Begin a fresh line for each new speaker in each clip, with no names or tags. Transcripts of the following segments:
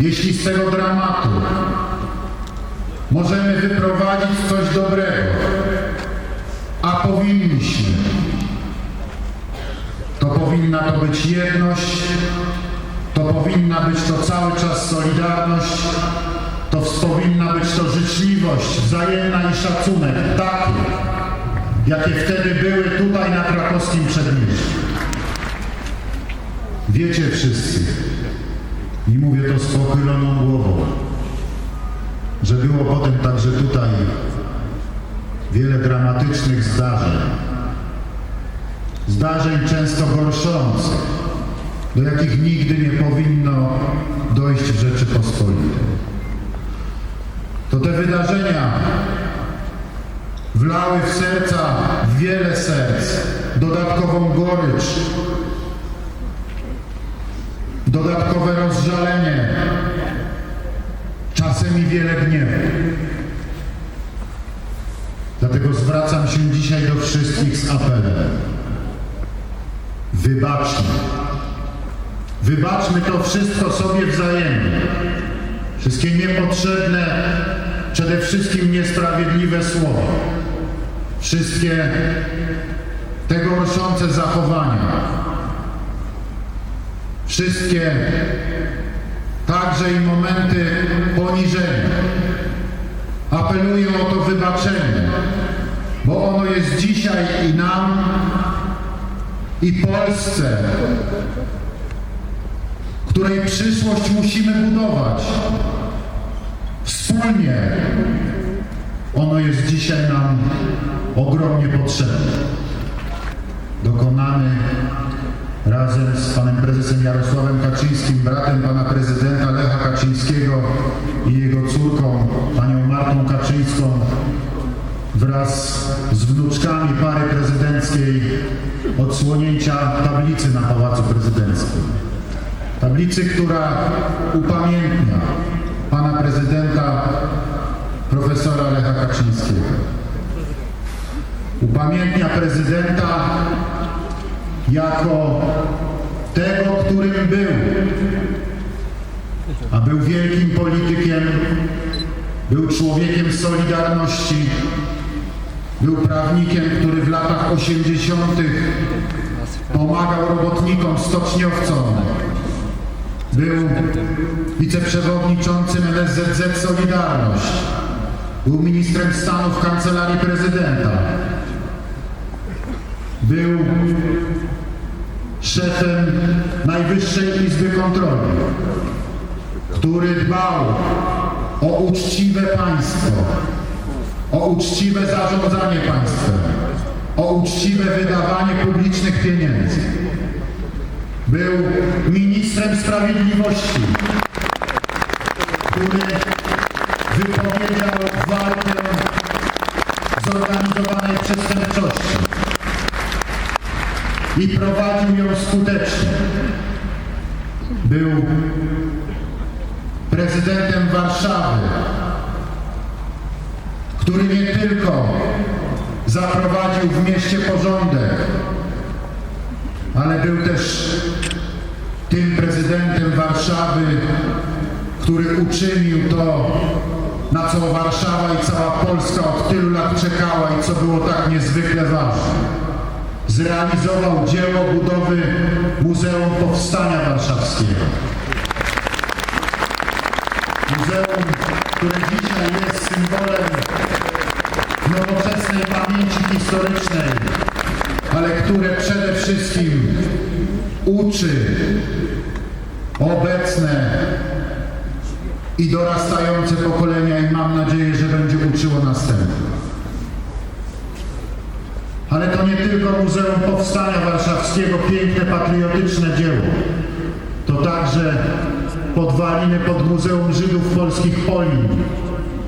Jeśli z tego dramatu możemy wyprowadzić coś dobrego, a powinniśmy, to powinna to być jedność, to powinna być to cały czas solidarność, to powinna być to życzliwość wzajemna i szacunek, takie, jakie wtedy były tutaj na krakowskim przedmieściu. Wiecie wszyscy, i mówię to z pochyloną głową, że było potem także tutaj wiele dramatycznych zdarzeń. Zdarzeń często gorszących, do jakich nigdy nie powinno dojść w Rzeczypospolitej. To te wydarzenia wlały w serca w wiele serc dodatkową gorycz, dodatkowe rozżalenie, czasem i wiele gniewu. Dlatego zwracam się dzisiaj do wszystkich z apelem. Wybaczmy. Wybaczmy to wszystko sobie wzajemnie. Wszystkie niepotrzebne, przede wszystkim niesprawiedliwe słowa. Wszystkie te gorszące zachowania. Wszystkie także i momenty poniżenia. Apeluję o to wybaczenie, bo ono jest dzisiaj i nam, i Polsce, której przyszłość musimy budować wspólnie. Ono jest dzisiaj nam ogromnie potrzebne. Dokonany razem z panem prezesem Jarosławem Kaczyńskim, bratem pana prezydenta Lecha Kaczyńskiego i jego córką, panią Martą Kaczyńską, wraz z wnuczkami pary prezydenckiej odsłonięcia tablicy na Pałacu Prezydenckim. Tablicy, która upamiętnia pana prezydenta profesora Lecha Kaczyńskiego. Upamiętnia prezydenta jako tego, którym był. A był wielkim politykiem, był człowiekiem Solidarności, był prawnikiem, który w latach 80. pomagał robotnikom, stoczniowcom. Był wiceprzewodniczącym NSZZ Solidarność. Był ministrem stanu w kancelarii prezydenta. Był szefem Najwyższej Izby Kontroli, który dbał o uczciwe państwo, o uczciwe zarządzanie państwem, o uczciwe wydawanie publicznych pieniędzy. Był ministrem sprawiedliwości, który wypowiedział walkę zorganizowanej przestępczości i prowadził ją skutecznie. Był prezydentem Warszawy, który nie tylko zaprowadził w mieście porządek, ale był też tym prezydentem Warszawy, który uczynił to, na co Warszawa i cała Polska od tylu lat czekała i co było tak niezwykle ważne zrealizował dzieło budowy Muzeum Powstania Warszawskiego. Muzeum, które dzisiaj jest symbolem nowoczesnej pamięci historycznej, ale które przede wszystkim uczy obecne i dorastające pokolenia i mam nadzieję, że będzie uczyło następne. Nie tylko Muzeum Powstania Warszawskiego, piękne, patriotyczne dzieło. To także podwaliny pod Muzeum Żydów Polskich Polin.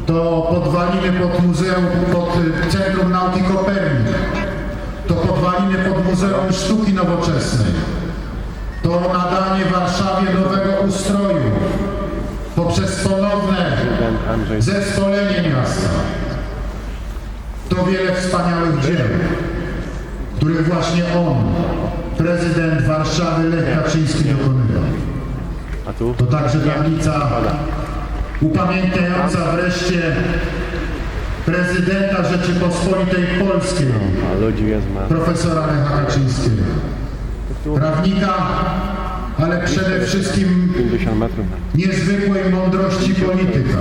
To podwaliny pod Muzeum, pod y, Centrum Nauki Kopernik. To podwaliny pod Muzeum Sztuki Nowoczesnej. To nadanie Warszawie nowego ustroju poprzez ponowne zespolenie miasta. To wiele wspaniałych dzieł, których właśnie on, prezydent Warszawy Lech Kaczyński dokonywał. To także tablica upamiętniająca wreszcie prezydenta Rzeczypospolitej Polskiej,
ma.
profesora Lecha Kaczyńskiego. Prawnika, ale przede wszystkim
50 metrów.
niezwykłej mądrości polityka.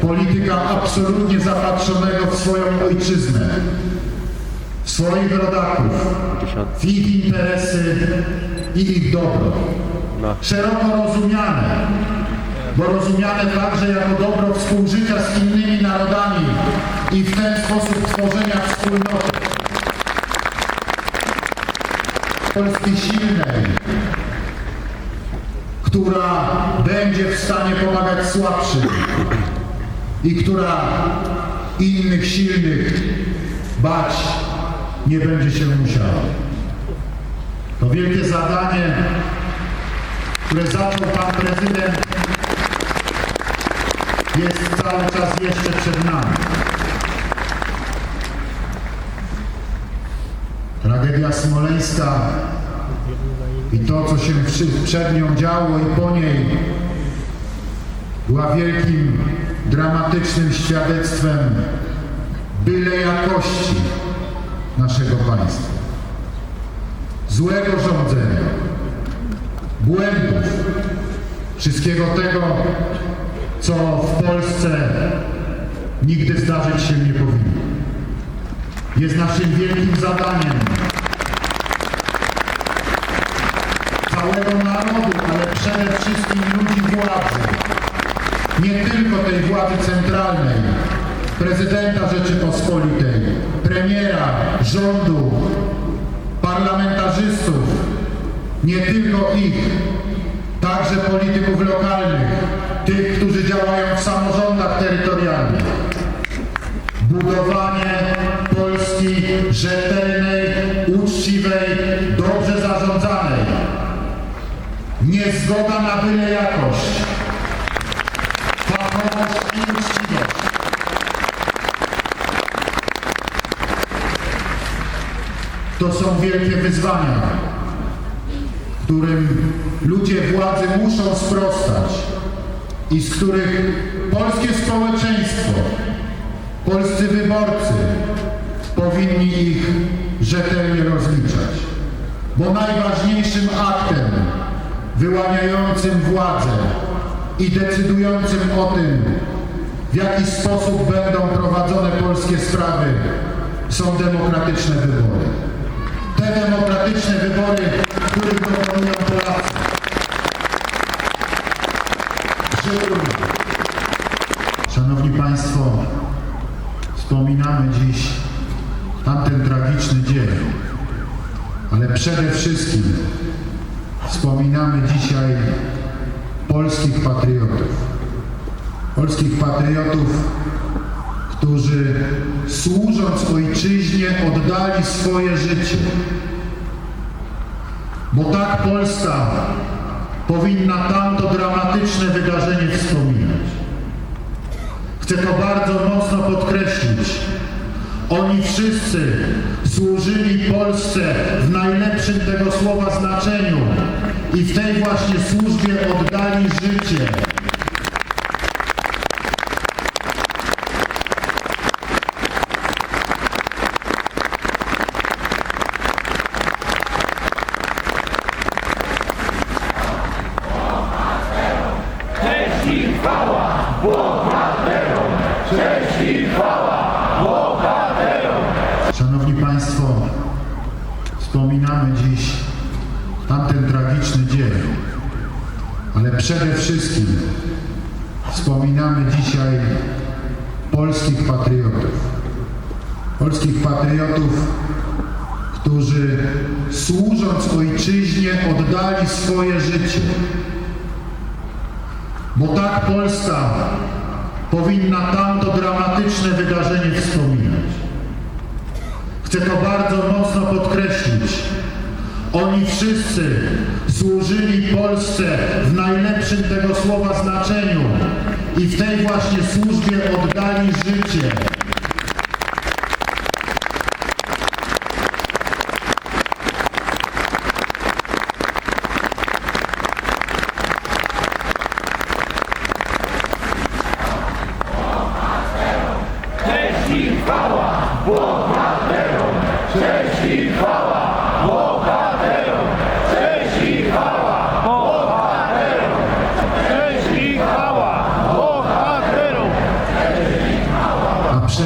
Polityka absolutnie zapatrzonego w swoją ojczyznę, swoich rodaków,
50.
w ich interesy i ich dobro.
No.
Szeroko rozumiane, bo rozumiane także jako dobro współżycia z innymi narodami i w ten sposób tworzenia wspólnoty. Polski silnej, która będzie w stanie pomagać słabszym i która innych silnych bać nie będzie się musiała. To wielkie zadanie, które zaczął Pan Prezydent, jest cały czas jeszcze przed nami. Tragedia smoleńska i to, co się przed nią działo i po niej, była wielkim, dramatycznym świadectwem byle jakości naszego państwa. Złego rządzenia, błędów, wszystkiego tego, co w Polsce nigdy zdarzyć się nie powinno. Jest naszym wielkim zadaniem całego narodu, ale przede wszystkim ludzi władzy. Nie tylko tej władzy centralnej, prezydenta Rzeczypospolitej, premiera, rządu, parlamentarzystów, nie tylko ich, także polityków lokalnych, tych, którzy działają w samorządach terytorialnych. Budowanie Polski rzetelnej, uczciwej, dobrze zarządzanej. Nie zgoda na byle jakość, fachowość i uczciwość. To są wielkie wyzwania, którym ludzie władzy muszą sprostać i z których polskie społeczeństwo, polscy wyborcy powinni ich rzetelnie rozliczać. Bo najważniejszym aktem wyłaniającym władzę i decydującym o tym, w jaki sposób będą prowadzone polskie sprawy, są demokratyczne wybory. Te demokratyczne wybory, których dokonują Polacy. Szanowni Państwo, wspominamy dziś tamten tragiczny dzień, ale przede wszystkim wspominamy dzisiaj polskich patriotów. Polskich patriotów, którzy służąc ojczyźnie oddali swoje życie. Bo tak Polska powinna tamto dramatyczne wydarzenie wspominać. Chcę to bardzo mocno podkreślić. Oni wszyscy służyli Polsce w najlepszym tego słowa znaczeniu i w tej właśnie służbie oddali życie. Szanowni Państwo, wspominamy dziś tamten tragiczny dzień, ale przede wszystkim wspominamy dzisiaj polskich patriotów. Polskich patriotów, którzy służąc ojczyźnie oddali swoje życie. Bo tak Polska powinna tamto dramatyczne wydarzenie wspominać. Chcę to bardzo mocno podkreślić. Oni wszyscy służyli Polsce w najlepszym tego słowa znaczeniu i w tej właśnie służbie oddali życie.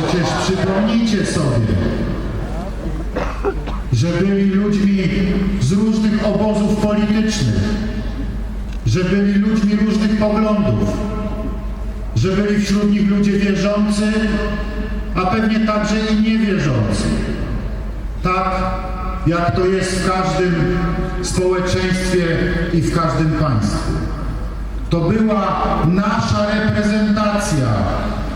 Przecież przypomnijcie sobie, że byli ludźmi z różnych obozów politycznych, że byli ludźmi różnych poglądów, że byli wśród nich ludzie wierzący, a pewnie także i niewierzący. Tak jak to jest w każdym społeczeństwie i w każdym państwie. To była nasza reprezentacja,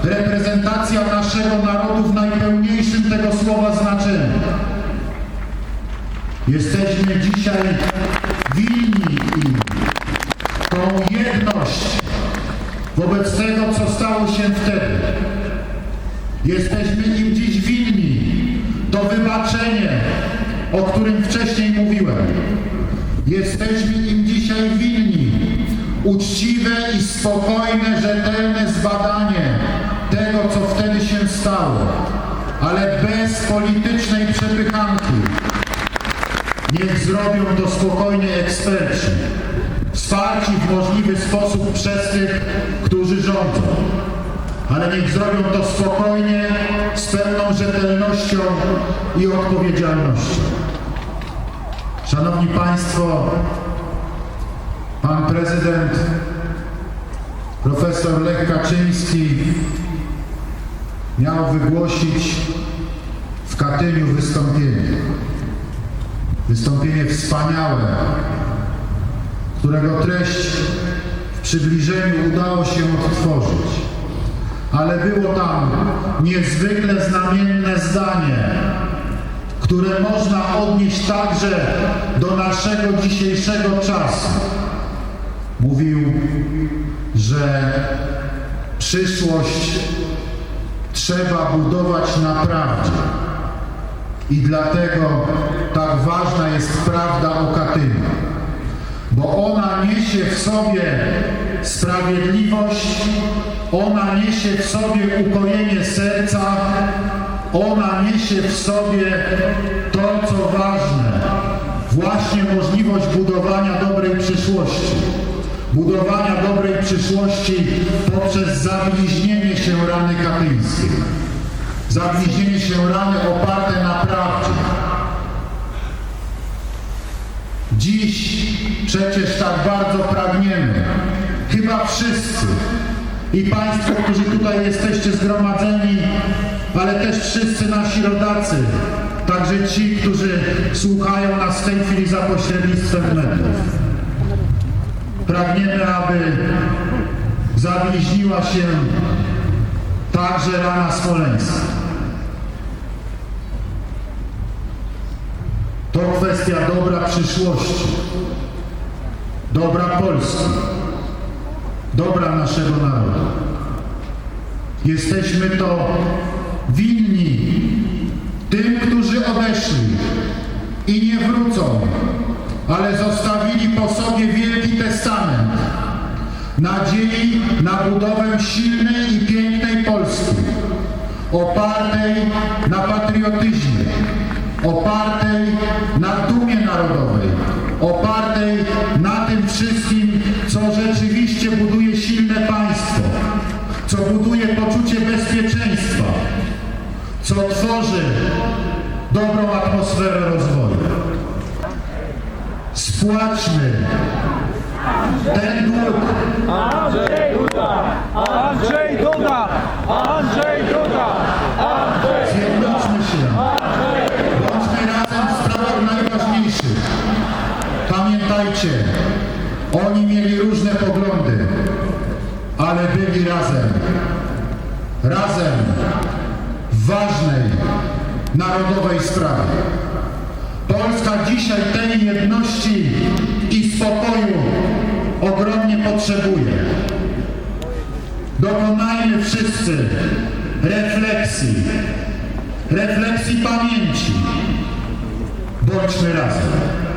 reprezentacja naszego narodu w najpełniejszym tego słowa znaczeniu. Jesteśmy dzisiaj winni im tą jedność wobec tego, co stało się wtedy. Jesteśmy im dziś winni to wybaczenie, o którym wcześniej mówiłem. Jesteśmy im dzisiaj winni uczciwe i spokojne, rzetelne zbadanie tego, co wtedy się stało, ale bez politycznej przepychanki. Niech zrobią to spokojnie eksperci, wsparci w możliwy sposób przez tych, którzy rządzą. Ale niech zrobią to spokojnie, z pełną rzetelnością i odpowiedzialnością. Szanowni Państwo, Pan Prezydent, profesor Lech Kaczyński miał wygłosić w Katyniu wystąpienie. Wystąpienie wspaniałe, którego treść w przybliżeniu udało się odtworzyć. Ale było tam niezwykle znamienne zdanie, które można odnieść także do naszego dzisiejszego czasu. Mówił, że przyszłość trzeba budować na prawdzie. I dlatego tak ważna jest prawda o Katyniu, bo ona niesie w sobie sprawiedliwość, ona niesie w sobie ukojenie serca, ona niesie w sobie to, co ważne, właśnie możliwość budowania dobrej przyszłości. Budowania dobrej przyszłości poprzez zabliźnienie się rany katyńskiej. Zabliźnienie się rany oparte na prawdzie. Dziś przecież tak bardzo pragniemy, chyba wszyscy, i Państwo, którzy tutaj jesteście zgromadzeni, ale też wszyscy nasi rodacy, także ci, którzy słuchają nas w tej chwili za pośrednictwem mediów. Pragniemy, aby zabliźniła się także rana smoleńska. To kwestia dobra przyszłości, dobra Polski, dobra naszego narodu. Jesteśmy to winni tym, którzy odeszli i nie wrócą, ale zostawili po sobie wielki testament nadziei na budowę silnej i pięknej Polski, opartej na patriotyzmie, opartej na dumie narodowej, opartej na tym wszystkim, co rzeczywiście buduje silne państwo, co buduje poczucie bezpieczeństwa, co tworzy dobrą atmosferę rozwoju. Spłaćmy ten dług
Andrzej Duda! Andrzej Duda! Andrzej Duda! Andrzej!
Zjednoczmy się. Bądźmy razem w sprawach najważniejszych. Pamiętajcie, oni mieli różne poglądy, ale byli razem. Razem w ważnej, narodowej sprawie. Dzisiaj tej jedności i spokoju ogromnie potrzebuje. Dokonajmy wszyscy refleksji, refleksji pamięci. Bądźmy razem.